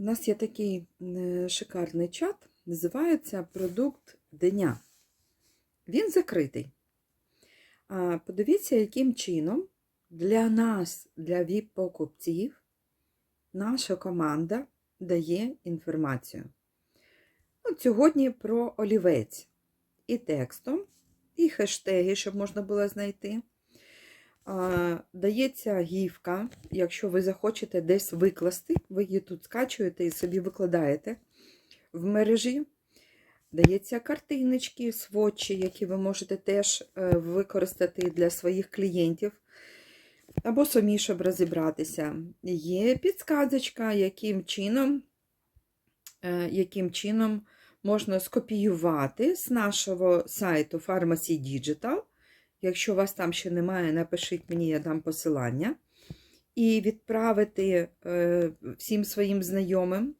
У нас є такий е, шикарний чат, називається Продукт дня. Він закритий. Подивіться, яким чином для нас, для ВІП-покупців, наша команда дає інформацію. От сьогодні про олівець. І текстом, і хештеги, щоб можна було знайти. Дається гівка, якщо ви захочете десь викласти, ви її тут скачуєте і собі викладаєте в мережі. Дається картиночки, сводчі, які ви можете теж е, використати для своїх клієнтів. Або самі, щоб розібратися. Є підсказочка, яким чином, е, яким чином можна скопіювати з нашого сайту Pharmacy Digital. Якщо вас там ще немає, напишіть мені, я дам посилання. І відправити е, всім своїм знайомим.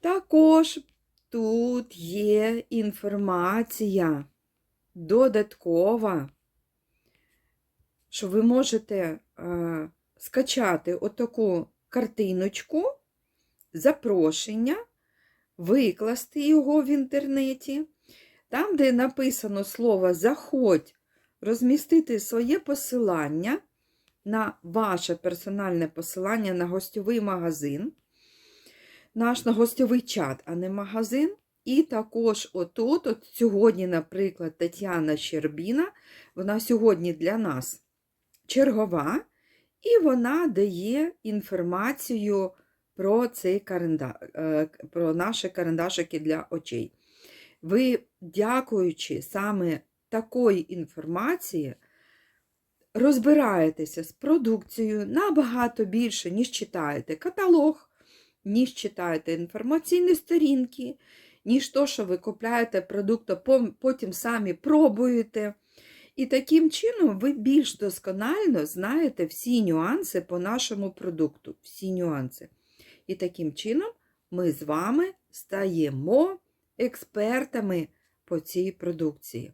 Також тут є інформація додаткова, що ви можете е, скачати отаку картиночку, запрошення, викласти його в інтернеті. Там, де написано слово Заходь, розмістити своє посилання на ваше персональне посилання на гостьовий магазин, наш на гостьовий чат, а не магазин. І також отут, от сьогодні, наприклад, Тетяна Щербіна, вона сьогодні для нас чергова, і вона дає інформацію про цей каранда... е, про наші карандашики для очей. Ви, дякуючи саме такої інформації, розбираєтеся з продукцією набагато більше, ніж читаєте каталог, ніж читаєте інформаційні сторінки, ніж то, що ви купляєте продукт, потім самі пробуєте. І таким чином ви більш досконально знаєте всі нюанси по нашому продукту. Всі нюанси. І таким чином ми з вами стаємо експертами по цій продукції.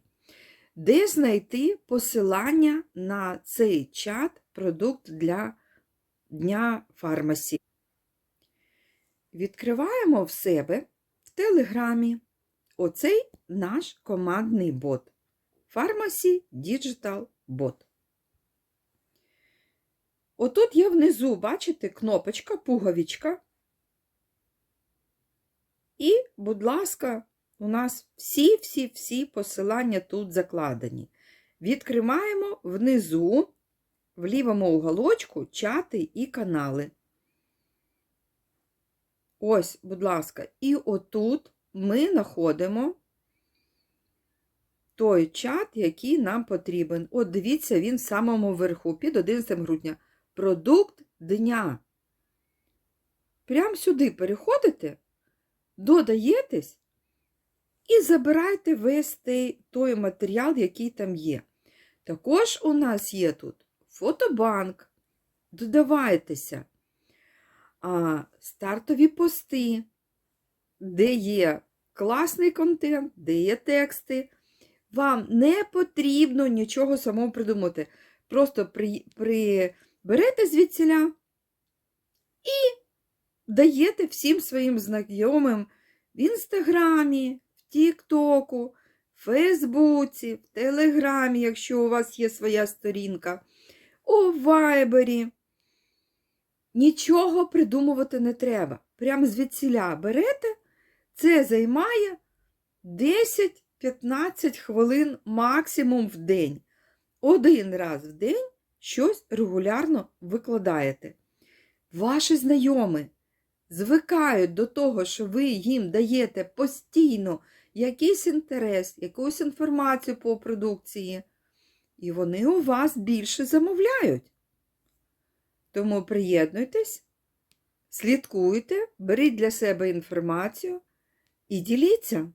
Де знайти посилання на цей чат продукт для Дня фармасі? Відкриваємо в себе в Телеграмі оцей наш командний бот. Pharmacy Digital Bot. Отут є внизу, бачите, кнопочка, пуговичка. І, будь ласка, у нас всі-всі-всі посилання тут закладені. Відкриваємо внизу, в лівому уголочку, чати і канали. Ось, будь ласка, і отут ми знаходимо той чат, який нам потрібен. От дивіться, він в самому верху, під 11 грудня. Продукт дня. Прямо сюди переходите, додаєтесь і забирайте весь той, матеріал, який там є. Також у нас є тут фотобанк. Додавайтеся, а, стартові пости, де є класний контент, де є тексти. Вам не потрібно нічого самому придумати. Просто при, приберете звідсіля і даєте всім своїм знайомим в Інстаграмі, Тіктоку, Фейсбуці, в Телеграмі, якщо у вас є своя сторінка, у Вайбері. Нічого придумувати не треба. Прямо звідсіля берете, це займає 10-15 хвилин максимум в день. Один раз в день щось регулярно викладаєте. Ваші знайомі звикають до того, що ви їм даєте постійно якийсь інтерес, якусь інформацію по продукції, і вони у вас більше замовляють. Тому приєднуйтесь, слідкуйте, беріть для себе інформацію і діліться.